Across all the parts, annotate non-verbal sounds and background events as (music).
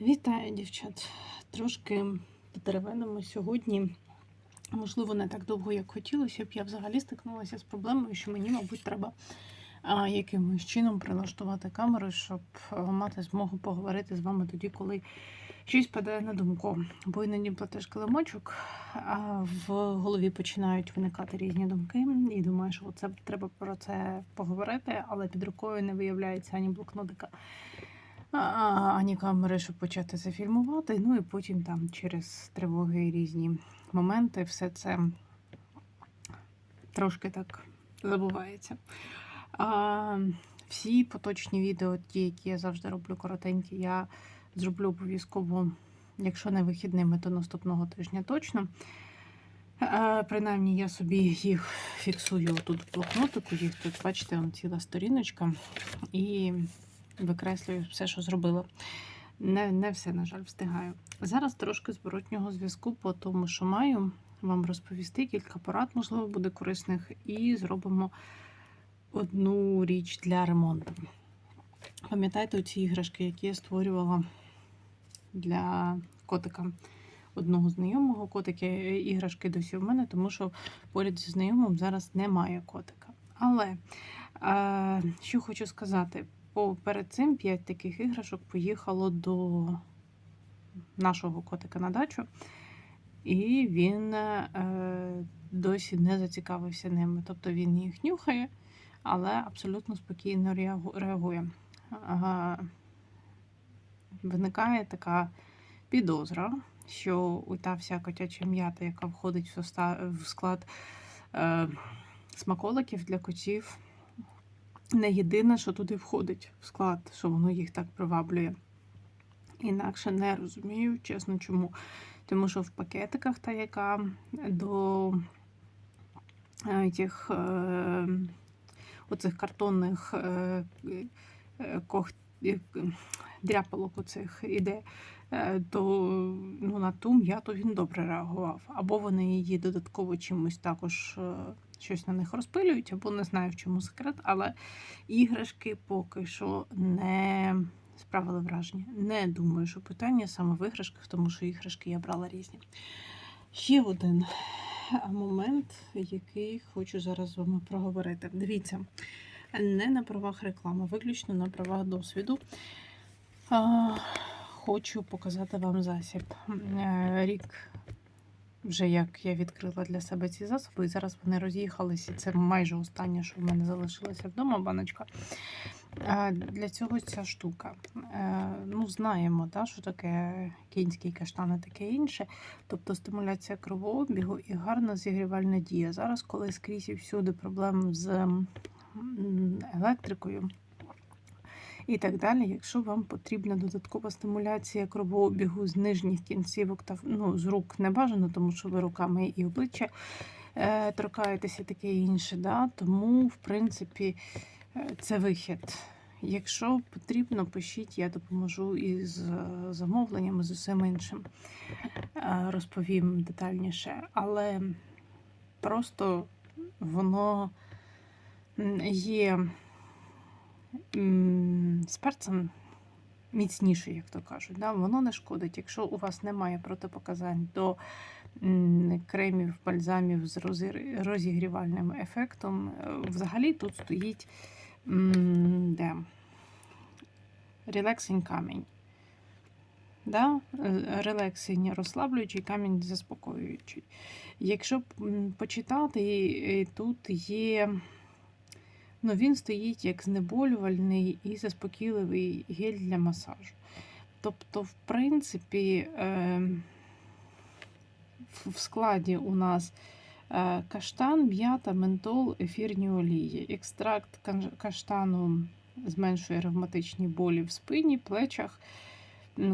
Вітаю, дівчат. Трошки потеревенимо сьогодні. Можливо, не так довго, як хотілося б. Я взагалі стикнулася з проблемою, що мені, мабуть, треба якимось чином прилаштувати камеру, щоб мати змогу поговорити з вами тоді, коли щось падає на думку. Бо іноді платиш килимочок, а в голові починають виникати різні думки, і думаєш, що це треба про це поговорити, але під рукою не виявляється ані блокнотика. Ані камери, щоб почати це фільмувати. Ну і потім там через тривоги і різні моменти все це трошки так забувається. А, всі поточні відео, ті, які я завжди роблю коротенькі, я зроблю обов'язково, якщо не вихідними, то наступного тижня точно. Е, Принаймні, я собі їх фіксую тут в блокнотику, їх тут, бачите, ціла сторіночка. І викреслюю все, що зробила. Не, не все, на жаль, встигаю. Зараз трошки зворотнього зв'язку, по тому, що маю вам розповісти кілька порад, можливо, буде корисних, і зробимо одну річ для ремонту. Пам'ятаєте ці іграшки, які я створювала для котика? Одного знайомого котика іграшки досі в мене, тому що поряд зі знайомим зараз немає котика. Але е, що хочу сказати, по перед цим 5 таких іграшок поїхало до нашого котика на дачу, і він е, досі не зацікавився ними. Тобто він їх нюхає, але абсолютно спокійно реагує. Ага. Виникає така підозра, що та вся котяча м'ята, яка входить в склад е, смаколиків для котів, не єдине, що туди входить в склад, що воно їх так приваблює. Інакше не розумію, чесно, чому. Тому що в пакетиках та яка до е, тих, е, оцих картонних е, е, дряпалок оцих іде, то ну, на ту м'яту він добре реагував. Або вони її додатково чимось також щось на них розпилюють, або не знаю, в чому секрет, але іграшки поки що не справили враження. Не думаю, що питання саме в іграшках, тому що іграшки я брала різні. Ще один момент, який хочу зараз з вами проговорити. Дивіться, не на правах реклами, виключно на правах досвіду. Хочу показати вам засіб. Е, Рік вже як я відкрила для себе ці засоби, і зараз вони роз'їхалися. Це майже останнє, що в мене залишилося вдома, баночка. Для цього ця штука. Е, Ну, знаємо, да, що таке кінський каштан і таке інше. Тобто стимуляція кровообігу і гарна зігрівальна дія. Зараз, коли скрізь і всюди проблем з електрикою. І так далі, якщо вам потрібна додаткова стимуляція кровообігу з нижніх кінцівок та ну, з рук не бажано, тому що ви руками і обличчя е, торкаєтеся таке інше. Да? Тому, в принципі, е, це вихід. Якщо потрібно, пишіть, я допоможу із е, замовленнями, з усім іншим. Е, Розповім детальніше. Але просто воно є з перцем міцніше, як то кажуть. Да? Воно не шкодить. Якщо у вас немає протипоказань до кремів, бальзамів з розігрівальним ефектом, е, взагалі тут стоїть де? релаксинг камінь. Да? Е, Релаксинг розслаблюючий, камінь заспокоюючий. Якщо почитати, тут є. Ну, він стоїть як знеболювальний і заспокійливий гель для масажу. Тобто, в принципі, е, в- складі у нас е, каштан, м'ята, ментол, ефірні олії. Екстракт каштану зменшує ревматичні болі в спині, плечах,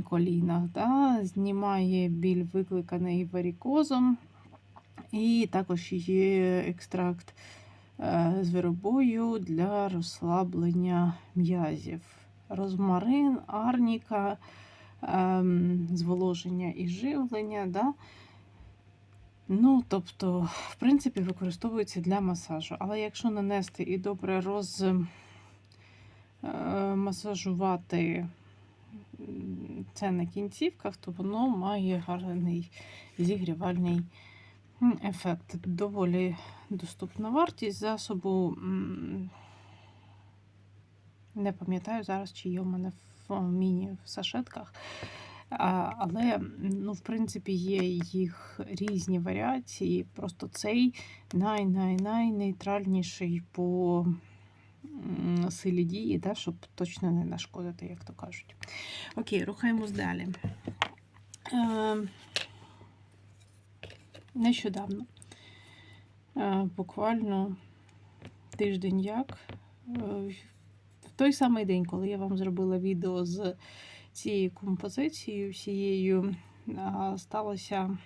колінах, да? знімає біль, викликаний варікозом. І також є екстракт е, з виробою для розслаблення м'язів. Розмарин, арніка, ем, зволоження і живлення. Да? Ну, тобто, в принципі, використовується для масажу. Але якщо нанести і добре роз, е, це на кінцівках, то воно має гарний зігрівальний ефект. Доволі доступна вартість засобу. Не пам'ятаю зараз, чи є у мене в міні в сашетках. Але, ну, в принципі, є їх різні варіації. Просто цей най-най-най-нейтральніший по силі дії, да, щоб точно не нашкодити, як то кажуть. Окей, рухаємось далі. Е, нещодавно, е, буквально тиждень як, е, в той самий день, коли я вам зробила відео з цією композицією, всією, сталася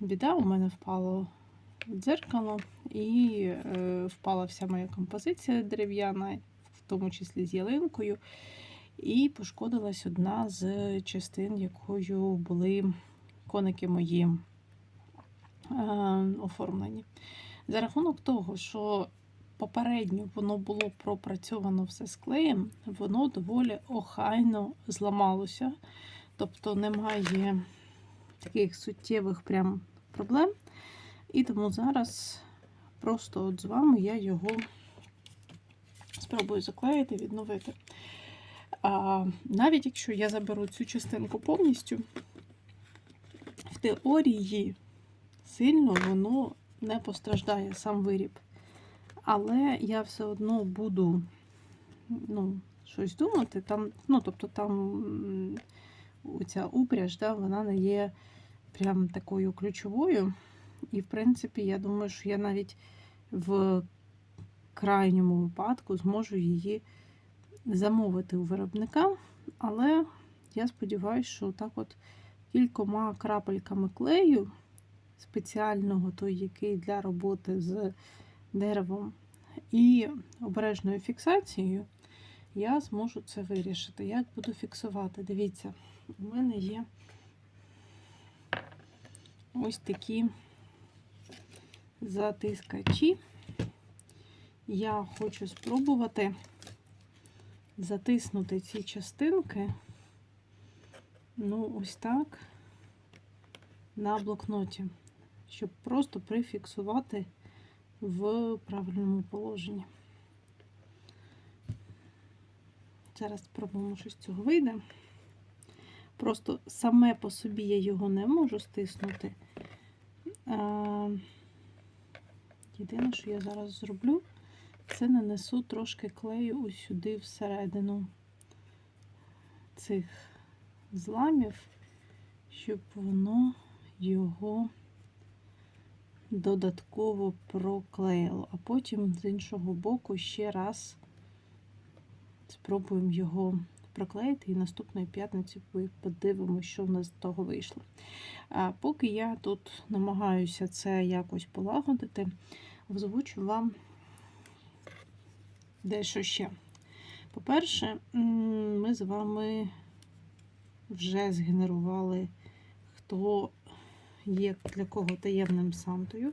біда. У мене впало дзеркало і е, впала вся моя композиція дерев'яна, в тому числі з ялинкою. І пошкодилась одна з частин, якою були коники мої е, оформлені. За рахунок того, що попередньо воно було пропрацьовано все з клеєм, воно доволі охайно зламалося. Тобто немає таких суттєвих прям проблем. І тому зараз просто от з вами я його спробую заклеїти, відновити. А, навіть якщо я заберу цю частинку повністю, в теорії сильно воно не постраждає сам виріб. Але я все одно буду ну, щось думати. Там, ну, тобто там ця упряж, да, вона не є прям такою ключовою. І, в принципі, я думаю, що я навіть в крайньому випадку зможу її замовити у виробника. Але я сподіваюся, що так от кількома крапельками клею спеціального, той, який для роботи з деревом і обережною фіксацією, я зможу це вирішити. Як буду фіксувати? Дивіться, у мене є ось такі затискачі. Я хочу спробувати затиснути ці частинки, ну, ось так, на блокноті, щоб просто прифіксувати в правильному положенні. Зараз спробуємо, що з цього вийде. Просто саме по собі я його не можу стиснути. Єдине, що я зараз зроблю, це нанесу трошки клею ось сюди всередину цих зламів, щоб воно його додатково проклеїло, а потім з іншого боку ще раз спробуємо його проклеїти, і наступної п'ятниці подивимося, що в нас з того вийшло. А поки я тут намагаюся це якось полагодити, озвучу вам дещо ще. По-перше, ми з вами вже згенерували, хто є для кого таємним Сантою.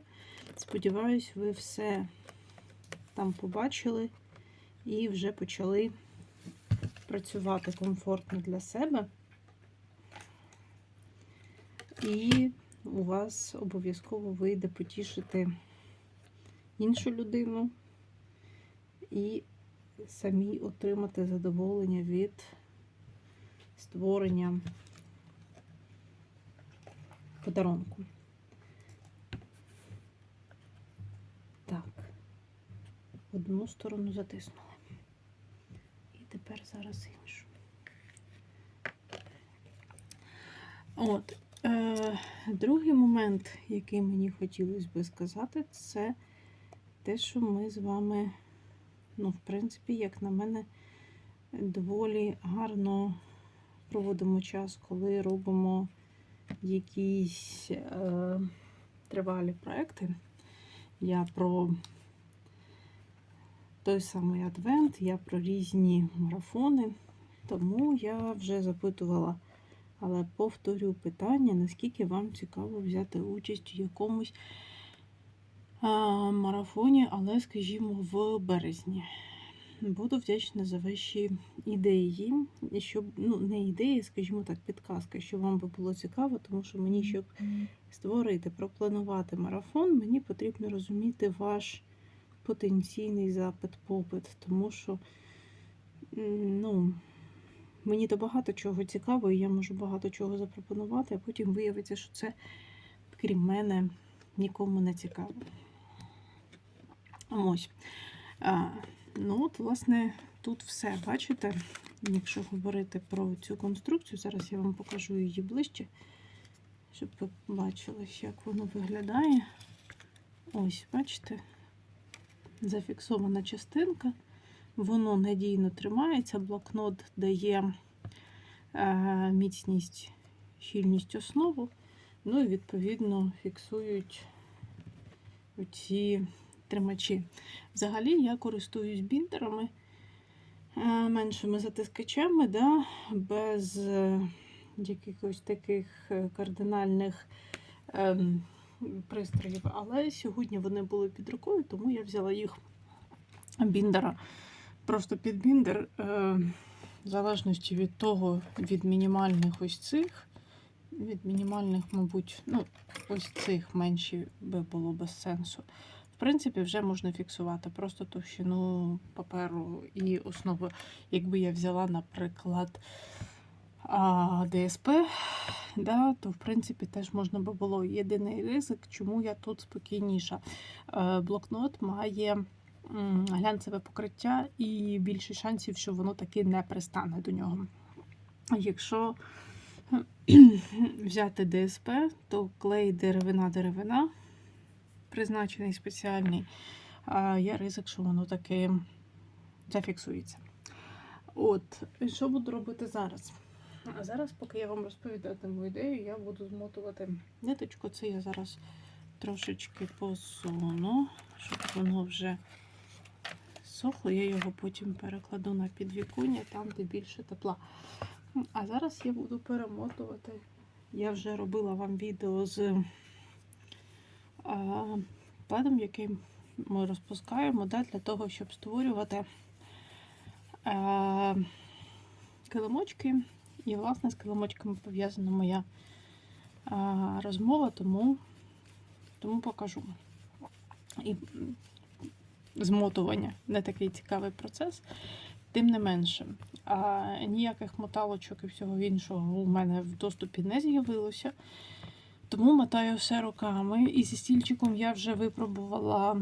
Сподіваюсь, ви все там побачили і вже почали працювати комфортно для себе. І у вас обов'язково вийде потішити іншу людину і самі отримати задоволення від створення подарунку. Так, одну сторону затиснули. І тепер зараз іншу. От, е, другий момент, який мені хотілося би сказати, це те, що ми з вами, ну, в принципі, як на мене, доволі гарно проводимо час, коли робимо якісь е, тривалі проекти. Я про той самий адвент, я про різні марафони, тому я вже запитувала, але повторю питання, наскільки вам цікаво взяти участь у якомусь а, марафоні, але, скажімо, в березні. Буду вдячна за ваші ідеї, щоб ну не ідеї, скажімо так, підказки, щоб вам би було цікаво, тому що мені, щоб створити, пропланувати марафон, мені потрібно розуміти ваш потенційний запит, попит, тому що ну, мені то багато чого цікаво, і я можу багато чого запропонувати, а потім виявиться, що це, крім мене, нікому не цікаво. Ось. Ну, от, власне, тут все, бачите? Якщо говорити про цю конструкцію, зараз я вам покажу її ближче, щоб ви бачили, як воно виглядає. Ось, бачите, зафіксована частинка, воно надійно тримається, блокнот дає е, міцність, щільність основу, ну і відповідно фіксують ці тримачі. Взагалі я користуюсь біндерами е, меншими затискачами, да, без е, якихось таких е, кардинальних ем, пристроїв. Але сьогодні вони були під рукою, тому я взяла їх біндера. Просто під біндер, в залежності від того, від мінімальних ось цих, від мінімальних, мабуть, ну, ось цих менші би було без сенсу. В принципі, вже можна фіксувати просто товщину паперу і основу. Якби я взяла, наприклад, ДСП, да, то в принципі теж можна би було. Єдиний ризик, чому я тут спокійніша. Е, Блокнот має глянцеве покриття і більше шансів, що воно таки не пристане до нього. Якщо (clears throat) взяти ДСП, то клей деревина-деревина призначений спеціальний, є ризик, що воно таки зафіксується. От, і що буду робити зараз? А зараз, поки я вам розповідатиму ідею, я буду змотувати ниточку. Це я зараз трошечки посуну, щоб воно вже сохло. Я його потім перекладу на підвіконня, там, де більше тепла. А зараз я буду перемотувати. Я вже робила вам відео з пледом, який ми розпускаємо да, для того, щоб створювати а, килимочки. І, власне, з килимочками пов'язана моя а, розмова, тому, тому покажу. І змотування не такий цікавий процес. Тим не менше, а, ніяких моталочок і всього іншого у мене в доступі не з'явилося. Тому мотаю все руками. І зі стільчиком я вже випробувала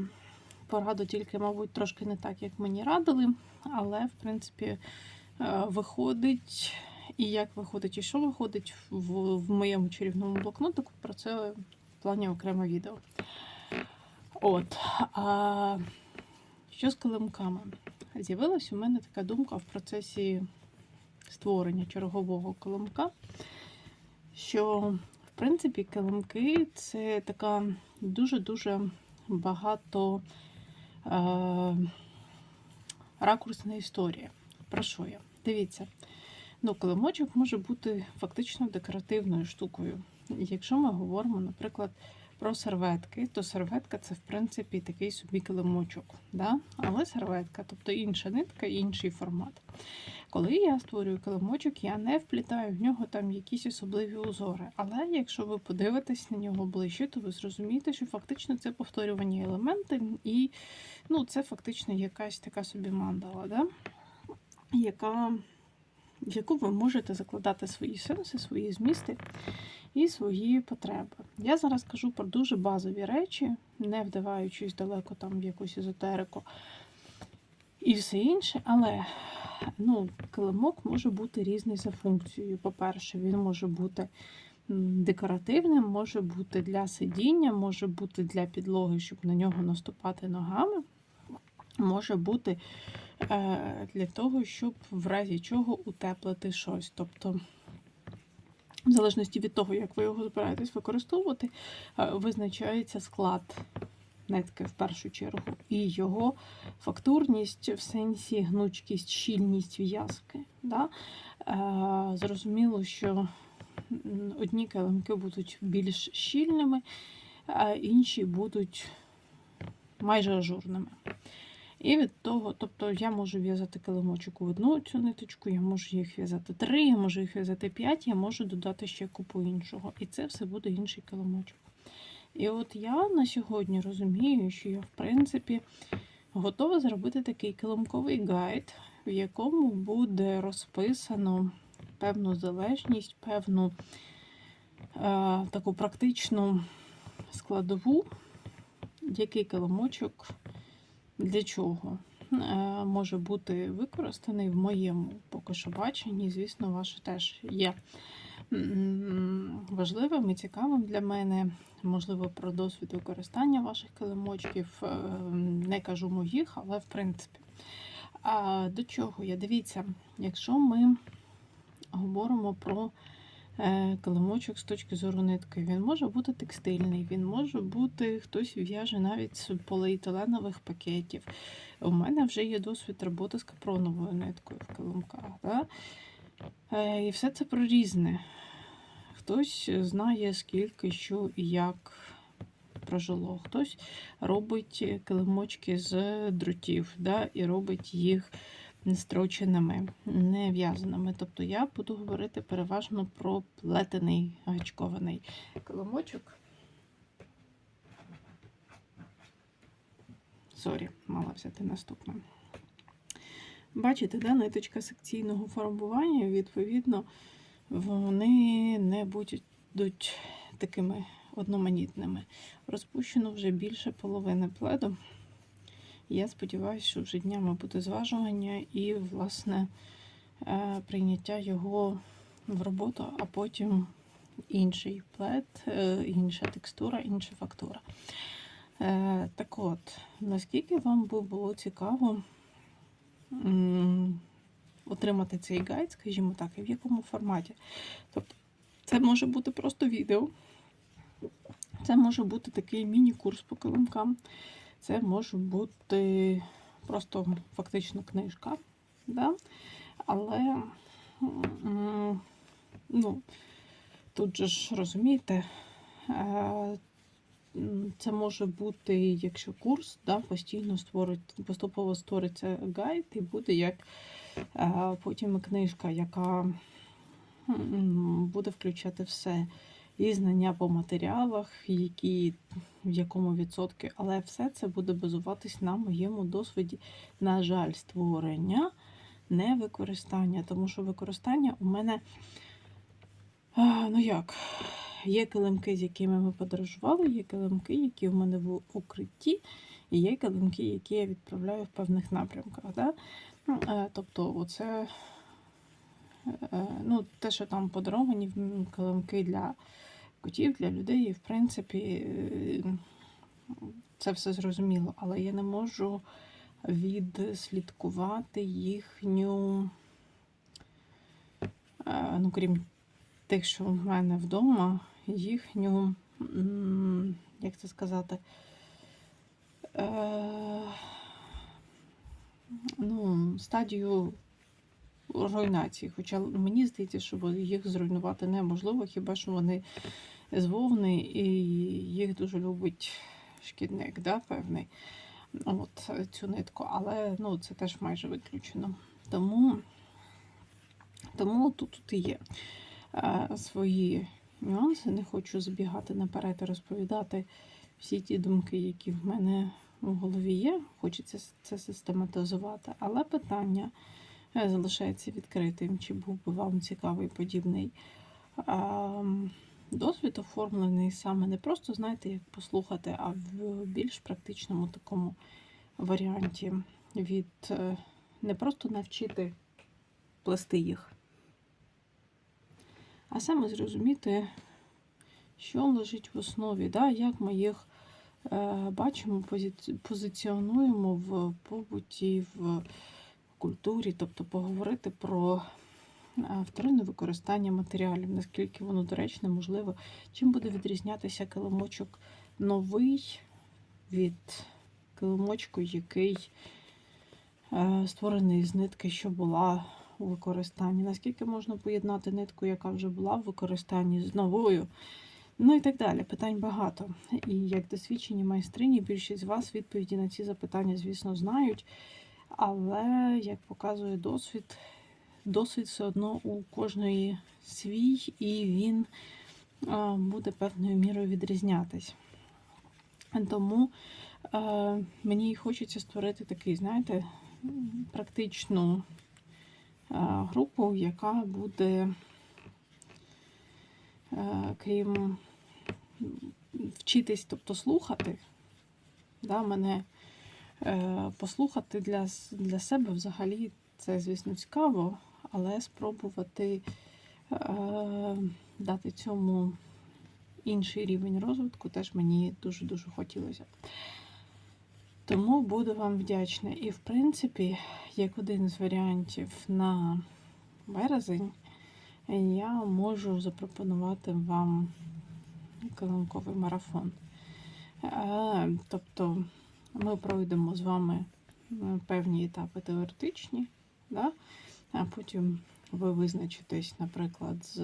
пораду, тільки, мабуть, трошки не так, як мені радили. Але, в принципі, е, виходить. І як виходить, і що виходить в, в моєму чарівному блокнотику, про це в плані окреме відео. От. А що з килимками? З'явилась у мене така думка в процесі створення чергового килимка, що, в принципі, килимки це така дуже-дуже багато е, ракурсна історія. Про що я? Дивіться, ну, килимочок може бути фактично декоративною штукою. Якщо ми говоримо, наприклад, про серветки, то серветка це, в принципі, такий собі килимочок. Да? Але серветка, тобто інша нитка, інший формат. Коли я створюю килимочок, я не вплітаю в нього там якісь особливі узори. Але якщо ви подивитесь на нього ближче, то ви зрозумієте, що фактично це повторювані елементи, і ну, це фактично якась така собі мандала, да? яка, яку ви можете закладати свої сенси, свої змісти і свої потреби. Я зараз кажу про дуже базові речі, не вдаваючись далеко там в якусь езотерику і все інше, але ну, килимок може бути різний за функцією. По-перше, він може бути декоративним, може бути для сидіння, може бути для підлоги, щоб на нього наступати ногами. Може бути е, для того, щоб в разі чого утеплити щось. Тобто в залежності від того, як ви його збираєтесь використовувати, е, визначається склад нитки в першу чергу, і його фактурність в сенсі гнучкість, щільність в'язки. Да? Е, Зрозуміло, що одні килимки будуть більш щільними, а інші будуть майже ажурними. І від того, тобто я можу в'язати килимочок в одну цю ниточку, я можу їх в'язати три, я можу їх в'язати п'ять, я можу додати ще купу іншого. І це все буде інший килимочок. І от я на сьогодні розумію, що я, в принципі, готова зробити такий килимковий гайд, в якому буде розписано певну залежність, певну е, таку практичну складову, який килимочок для чого е, може бути використаний в моєму поки що баченні. Звісно, ваше теж є важливим і цікавим для мене. Можливо, про досвід використання ваших килимочків. Е, Не кажу моїх, але в принципі. А до чого я? Дивіться, якщо ми говоримо про е, килимочок з точки зору нитки, він може бути текстильний, він може бути, хтось в'яже навіть з поліетиленових пакетів. У мене вже є досвід роботи з капроновою ниткою в килимках. Да? Е, І все це про різне. Хтось знає, скільки, що і як прожило. Хтось робить килимочки з дротів да, і робить їх строченими, не в'язаними. Тобто я буду говорити переважно про плетений гачкований килимочок. Сорі, мала взяти наступне. Бачите, да, ниточка секційного фарбування, відповідно, вони не будуть такими одноманітними. Розпущено вже більше половини пледу. Я сподіваюся, що вже днями буде зважування і, власне, е, прийняття його в роботу, а потім інший плед, е, інша текстура, інша фактура. Е, Так от, наскільки вам було цікаво отримати цей гайд, скажімо так, і в якому форматі? Тобто, це може бути просто відео, це може бути такий міні-курс по килимкам, це може бути просто фактично книжка. Да? Але ну, тут же ж розумієте, е, це може бути, якщо курс, да, постійно створить, поступово створиться гайд, і буде як потім книжка, яка буде включати все. І знання по матеріалах, які в якому відсотку, але все це буде базуватись на моєму досвіді, на жаль, створення, не використання. Тому що використання у мене, ну як, є килимки, з якими ми подорожували, є килимки, які в мене в укритті, і є килимки, які я відправляю в певних напрямках. Да? Ну, е, Тобто, оце. е, Ну, те, що там подаровані килимки для котів, для людей, і в принципі е, це все зрозуміло, але я не можу відслідкувати їхню, е, ну, крім тих, що в мене вдома, їхню, як це сказати, е, ну, стадію руйнації. Хоча мені здається, що їх зруйнувати неможливо, хіба що вони з вовни і їх дуже любить шкідник, да, певний. От цю нитку, але ну, це теж майже виключено. Тому, тому тут, тут і є е, свої нюанси. Не хочу збігати наперед і розповідати всі ті думки, які в мене в голові є. Хочеться це систематизувати. Але питання е, залишається відкритим, чи був би вам цікавий подібний. Досвід оформлений саме не просто, знаєте, як послухати, а в більш практичному такому варіанті від е, не просто навчити плести їх, а саме зрозуміти, що лежить в основі, да, як ми їх бачимо, позиціонуємо в побуті, в культурі, тобто поговорити про е, вторинне використання матеріалів, наскільки воно доречне, можливо, чим буде відрізнятися килимочок новий від килимочку, який е, створений з нитки, що була у використанні. Наскільки можна поєднати нитку, яка вже була в використанні з новою, Ну і так далі. Питань багато. І як досвідчені майстрині, більшість з вас відповіді на ці запитання, звісно, знають. Але, як показує досвід, досвід все одно у кожної свій, і він е, буде певною мірою відрізнятись. Тому е, мені хочеться створити такий, знаєте, практичну е, групу, яка буде, е, крім вчитись, тобто слухати, да, мене е, послухати для, для себе взагалі це, звісно, цікаво, але спробувати е, дати цьому інший рівень розвитку теж мені дуже-дуже хотілося. Тому буду вам вдячна. І, в принципі, як один з варіантів на березень, я можу запропонувати вам килимковий марафон. Е, Тобто ми пройдемо з вами певні етапи теоретичні, да? а потім ви визначитесь, наприклад, з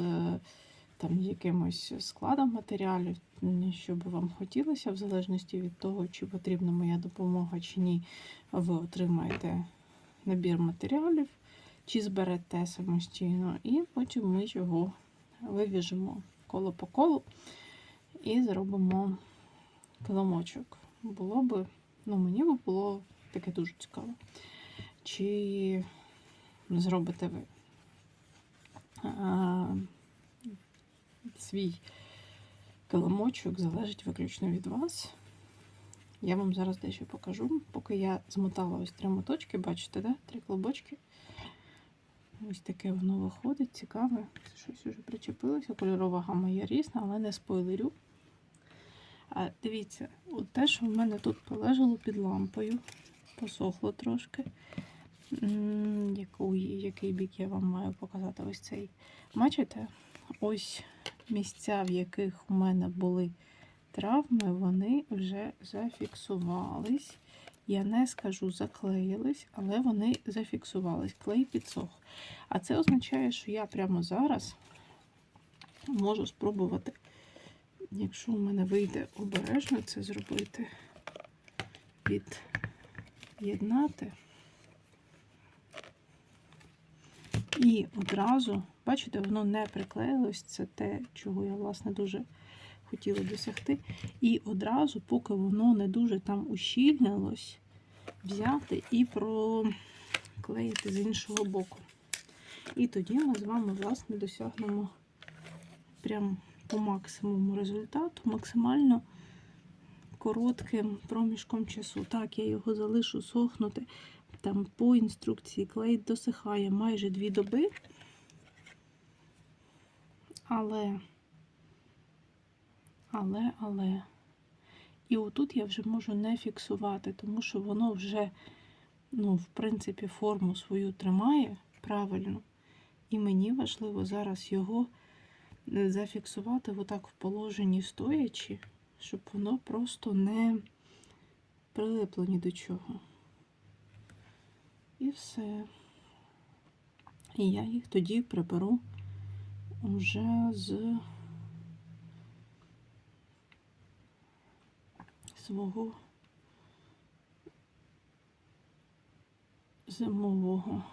там якимось складом матеріалів, що би вам хотілося, в залежності від того, чи потрібна моя допомога чи ні, ви отримаєте набір матеріалів, чи зберете самостійно, і потім ми його вивіжемо коло по колу і зробимо килимочок. Було би, ну мені би було таке дуже цікаво. Чи зробите ви? А, свій килимочок залежить виключно від вас. Я вам зараз дещо покажу. Поки я змотала ось три моточки, бачите, да? три клубочки. Ось таке воно виходить, цікаве. Щось уже причепилося. Кольорова гама є різна, але не спойлерю. А, дивіться, от те, що в мене тут полежало під лампою, посохло трошки. Яку, який бік я вам маю показати ось цей. Бачите? Ось місця, в яких у мене були травми, вони вже зафіксувались. Я не скажу заклеїлись, але вони зафіксувались. Клей підсох. А це означає, що я прямо зараз можу спробувати, якщо у мене вийде обережно це зробити, під'єднати. І одразу, бачите, воно не приклеїлось, це те, чого я, власне, дуже хотіла досягти. І одразу, поки воно не дуже там ущільнилось, взяти і проклеїти з іншого боку. І тоді ми з вами, власне, досягнемо прям по максимуму результату, максимально коротким проміжком часу. Так, я його залишу сохнути. Там по інструкції клей досихає майже дві доби. Але, але, але. І отут я вже можу не фіксувати, тому що воно вже, ну, в принципі, форму свою тримає правильно. І мені важливо зараз його зафіксувати отак в положенні стоячи, щоб воно просто не прилипло ні до чого. І все. І я їх тоді приберу уже з свого зимового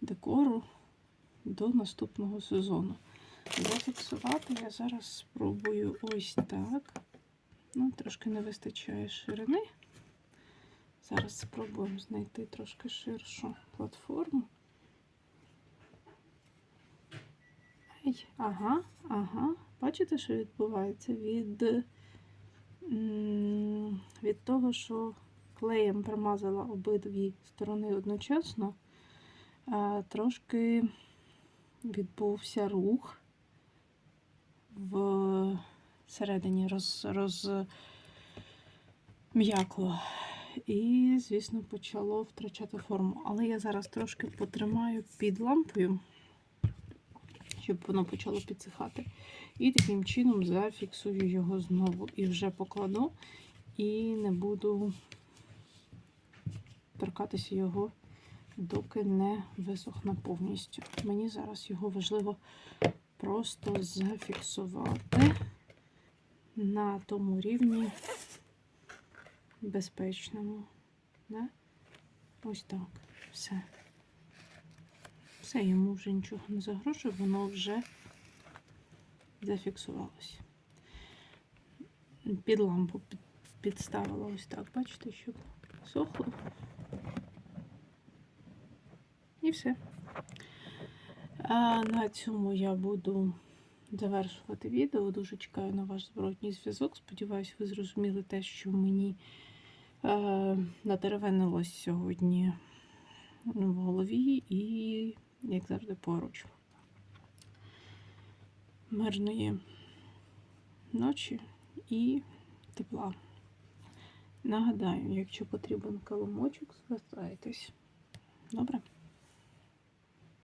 декору до наступного сезону. Зафіксувати я зараз спробую ось так. Ну, трошки не вистачає ширини. Зараз спробуємо знайти трошки ширшу платформу. Ай, ага, ага. Бачите, що відбувається? Від, від того, що клеєм примазала обидві сторони одночасно, трошки відбувся рух в середині роз, розм'якло. І, звісно, почало втрачати форму. Але я зараз трошки потримаю під лампою, щоб воно почало підсихати. І таким чином зафіксую його знову. І вже покладу, і не буду торкатися його, доки не висохне повністю. Мені зараз його важливо просто зафіксувати на тому рівні безпечному. Да? Ось так. Все. Все, йому вже нічого не загрожує, воно вже зафіксувалося. Під лампу під- підставила ось так, бачите, щоб сохло. І все. На цьому я буду завершувати відео. Дуже чекаю на ваш зворотній зв'язок. Сподіваюсь, ви зрозуміли те, що мені е, натеревенилось сьогодні в голові і, як завжди, поруч. Мирної ночі і тепла. Нагадаю, якщо потрібен каломочок, звертайтесь. Добре?